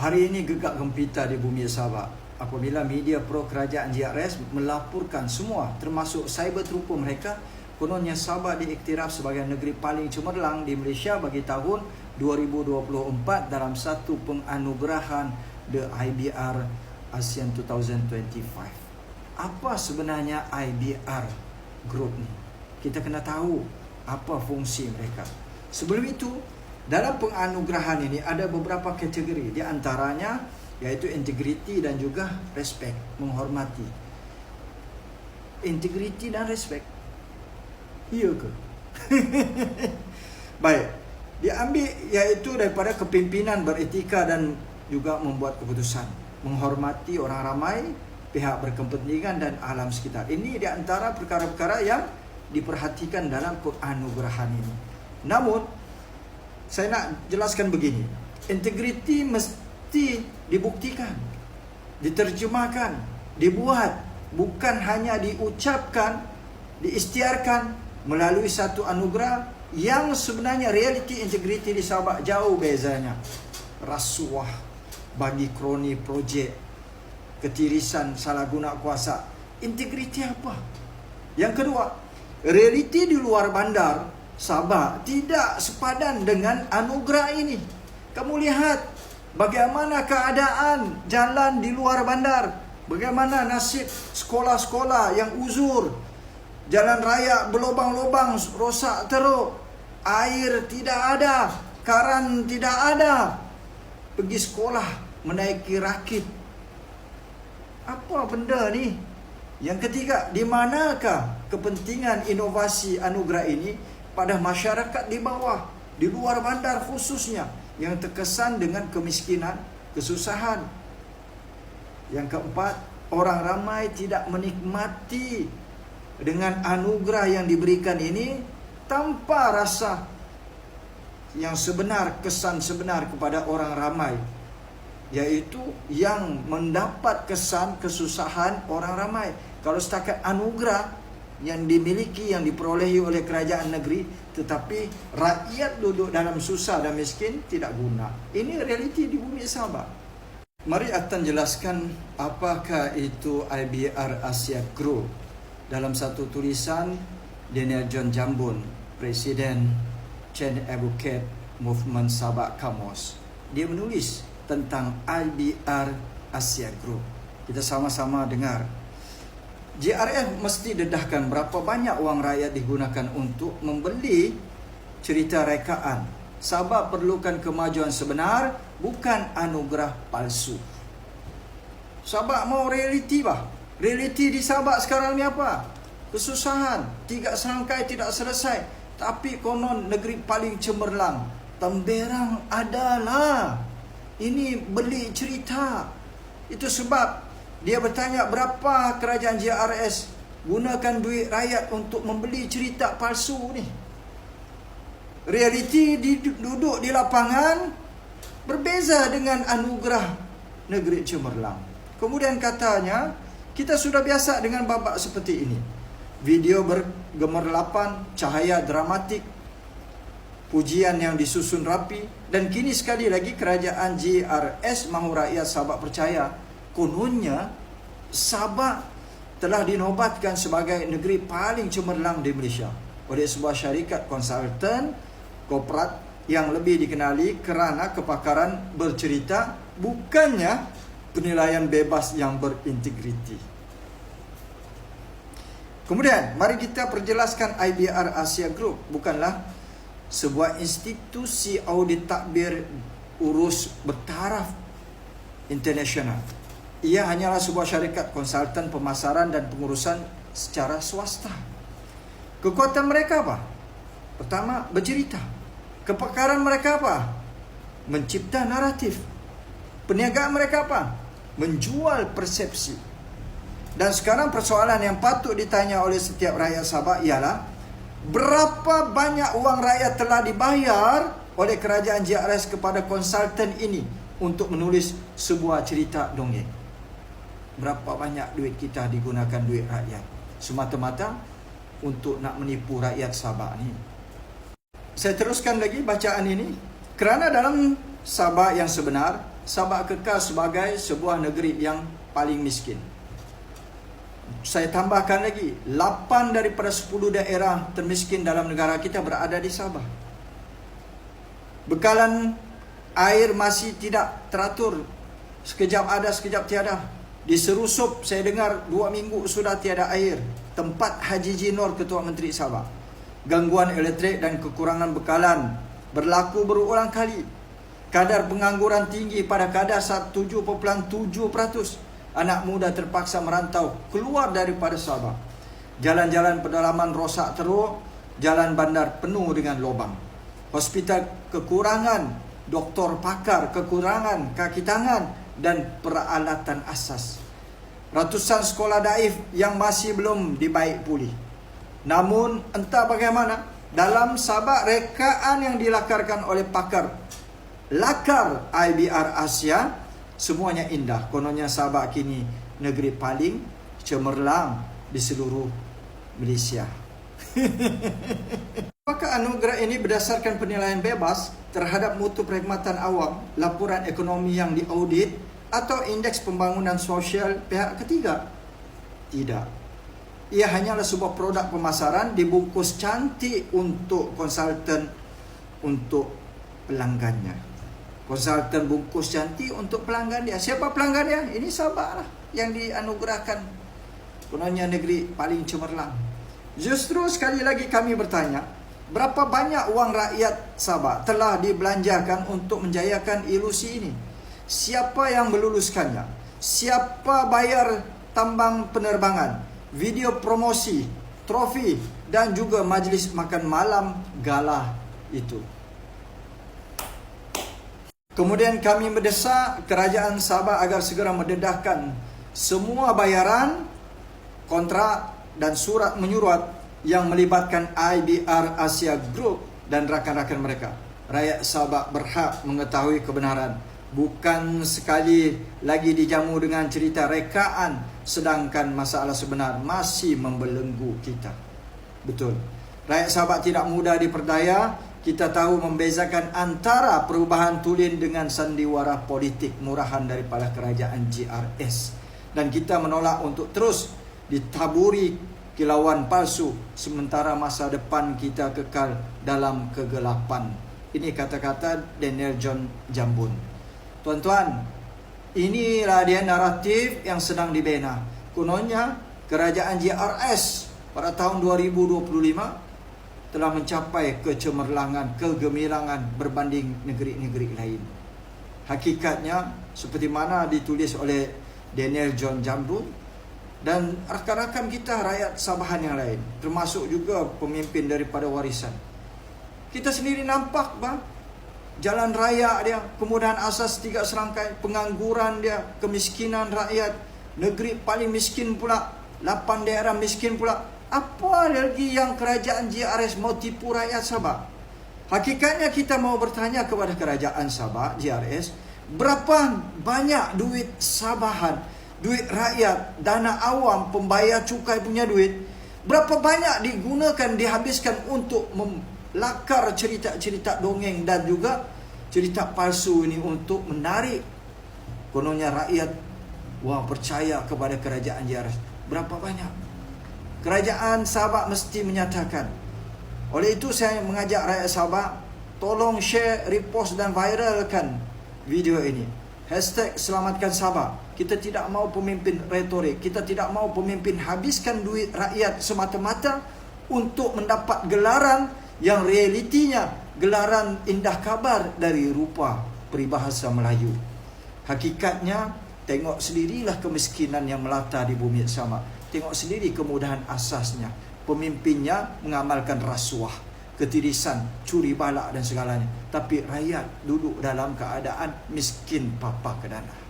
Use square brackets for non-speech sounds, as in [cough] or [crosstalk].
Hari ini gegak gempita di bumi Sabah apabila media pro kerajaan JRS melaporkan semua termasuk cyber trooper mereka kononnya Sabah diiktiraf sebagai negeri paling cemerlang di Malaysia bagi tahun 2024 dalam satu penganugerahan The IBR ASEAN 2025. Apa sebenarnya IBR Group ni? Kita kena tahu apa fungsi mereka. Sebelum itu, dalam penganugerahan ini ada beberapa kategori di antaranya iaitu integriti dan juga respect, menghormati. Integriti dan respect. Iya ke? [laughs] Baik. Diambil iaitu daripada kepimpinan beretika dan juga membuat keputusan. Menghormati orang ramai, pihak berkepentingan dan alam sekitar. Ini di antara perkara-perkara yang diperhatikan dalam penganugerahan ini. Namun, saya nak jelaskan begini. Integriti mesti dibuktikan, diterjemahkan, dibuat, bukan hanya diucapkan, diistiarkan melalui satu anugerah yang sebenarnya realiti integriti di Sabah jauh bezanya. Rasuah bagi kroni projek, ketirisan salah guna kuasa. Integriti apa? Yang kedua, realiti di luar bandar Sabah tidak sepadan dengan anugerah ini. Kamu lihat bagaimana keadaan jalan di luar bandar, bagaimana nasib sekolah-sekolah yang uzur, jalan raya berlubang-lubang rosak teruk, air tidak ada, karan tidak ada. Pergi sekolah menaiki rakit. Apa benda ni? Yang ketiga, di manakah kepentingan inovasi anugerah ini pada masyarakat di bawah, di luar bandar khususnya yang terkesan dengan kemiskinan, kesusahan. Yang keempat, orang ramai tidak menikmati dengan anugerah yang diberikan ini tanpa rasa yang sebenar, kesan sebenar kepada orang ramai yaitu yang mendapat kesan kesusahan orang ramai. Kalau setakat anugerah yang dimiliki yang diperolehi oleh kerajaan negeri tetapi rakyat duduk dalam susah dan miskin tidak guna. Ini realiti di bumi Sabah. Mari akan jelaskan apakah itu IBR Asia Group. Dalam satu tulisan Daniel John Jambun, Presiden Chen Advocate Movement Sabah Kamos. Dia menulis tentang IBR Asia Group. Kita sama-sama dengar JRF mesti dedahkan berapa banyak wang rakyat digunakan untuk membeli cerita rekaan. Sabah perlukan kemajuan sebenar, bukan anugerah palsu. Sabah mau realiti bah. Realiti di Sabah sekarang ni apa? Kesusahan, tiga serangkai tidak selesai. Tapi konon negeri paling cemerlang. Temberang adalah. Ini beli cerita. Itu sebab dia bertanya berapa kerajaan JRS gunakan duit rakyat untuk membeli cerita palsu ni. Realiti duduk di lapangan berbeza dengan anugerah negeri cemerlang. Kemudian katanya, kita sudah biasa dengan babak seperti ini. Video bergemerlapan, cahaya dramatik, pujian yang disusun rapi dan kini sekali lagi kerajaan JRS mahu rakyat sahabat percaya kononnya Sabah telah dinobatkan sebagai negeri paling cemerlang di Malaysia oleh sebuah syarikat konsultan korporat yang lebih dikenali kerana kepakaran bercerita bukannya penilaian bebas yang berintegriti. Kemudian, mari kita perjelaskan IBR Asia Group bukanlah sebuah institusi audit takbir urus bertaraf internasional ia hanyalah sebuah syarikat konsultan pemasaran dan pengurusan secara swasta. Kekuatan mereka apa? Pertama, bercerita. Kepakaran mereka apa? Mencipta naratif. Perniagaan mereka apa? Menjual persepsi. Dan sekarang persoalan yang patut ditanya oleh setiap rakyat Sabah ialah berapa banyak uang rakyat telah dibayar oleh kerajaan JRS kepada konsultan ini untuk menulis sebuah cerita dongeng berapa banyak duit kita digunakan duit rakyat semata-mata untuk nak menipu rakyat Sabah ni. Saya teruskan lagi bacaan ini kerana dalam Sabah yang sebenar Sabah kekal sebagai sebuah negeri yang paling miskin. Saya tambahkan lagi, 8 daripada 10 daerah termiskin dalam negara kita berada di Sabah. Bekalan air masih tidak teratur. Sekejap ada, sekejap tiada. Di Serusup saya dengar dua minggu sudah tiada air. Tempat Haji Jinor Ketua Menteri Sabah. Gangguan elektrik dan kekurangan bekalan berlaku berulang kali. Kadar pengangguran tinggi pada kadar 7.7%. Anak muda terpaksa merantau keluar daripada Sabah. Jalan-jalan pedalaman rosak teruk, jalan bandar penuh dengan lubang. Hospital kekurangan doktor pakar, kekurangan kaki tangan dan peralatan asas. Ratusan sekolah daif yang masih belum dibaik pulih. Namun entah bagaimana dalam sabak rekaan yang dilakarkan oleh pakar lakar IBR Asia semuanya indah. Kononnya Sabak kini negeri paling cemerlang di seluruh Malaysia. [laughs] Apakah anugerah ini berdasarkan penilaian bebas terhadap mutu perkhidmatan awam, laporan ekonomi yang diaudit atau indeks pembangunan sosial pihak ketiga? Tidak. Ia hanyalah sebuah produk pemasaran dibungkus cantik untuk konsultan untuk pelanggannya konsultan bungkus cantik untuk pelanggan dia. Siapa pelanggan dia? Ini sahabat lah yang dianugerahkan kononnya negeri paling cemerlang. Justru sekali lagi kami bertanya, berapa banyak wang rakyat Sabah telah dibelanjakan untuk menjayakan ilusi ini? Siapa yang meluluskannya? Siapa bayar tambang penerbangan, video promosi, trofi dan juga majlis makan malam galah itu? Kemudian kami mendesak kerajaan Sabah agar segera mendedahkan semua bayaran, kontrak dan surat menyurat yang melibatkan IBR Asia Group dan rakan-rakan mereka. Rakyat Sabah berhak mengetahui kebenaran. Bukan sekali lagi dijamu dengan cerita rekaan sedangkan masalah sebenar masih membelenggu kita. Betul. Rakyat Sabah tidak mudah diperdaya kita tahu membezakan antara perubahan tulen dengan sandiwara politik murahan daripada kerajaan GRS dan kita menolak untuk terus ditaburi kilauan palsu sementara masa depan kita kekal dalam kegelapan. Ini kata-kata Daniel John Jambun. Tuan-tuan, inilah dia naratif yang sedang dibina. Kononnya kerajaan GRS pada tahun 2025 telah mencapai kecemerlangan, kegemilangan berbanding negeri-negeri lain. Hakikatnya seperti mana ditulis oleh Daniel John Jambun dan rakan-rakan kita rakyat Sabahan yang lain termasuk juga pemimpin daripada warisan. Kita sendiri nampak bang jalan raya dia, kemudahan asas tiga serangkai, pengangguran dia, kemiskinan rakyat, negeri paling miskin pula, lapan daerah miskin pula, apa lagi yang kerajaan GRS mau tipu rakyat Sabah? Hakikatnya kita mau bertanya kepada kerajaan Sabah, GRS, berapa banyak duit Sabahan, duit rakyat, dana awam, pembayar cukai punya duit, berapa banyak digunakan, dihabiskan untuk melakar cerita-cerita dongeng dan juga cerita palsu ini untuk menarik kononnya rakyat wah percaya kepada kerajaan GRS. Berapa banyak? kerajaan Sabah mesti menyatakan. Oleh itu saya mengajak rakyat Sabah tolong share, repost dan viralkan video ini. Hashtag selamatkan Sabah. Kita tidak mau pemimpin retorik. Kita tidak mau pemimpin habiskan duit rakyat semata-mata untuk mendapat gelaran yang realitinya gelaran indah kabar dari rupa peribahasa Melayu. Hakikatnya tengok sendirilah kemiskinan yang melata di bumi sama. Tengok sendiri kemudahan asasnya. Pemimpinnya mengamalkan rasuah, ketirisan, curi balak dan segalanya. Tapi rakyat duduk dalam keadaan miskin papa kedana.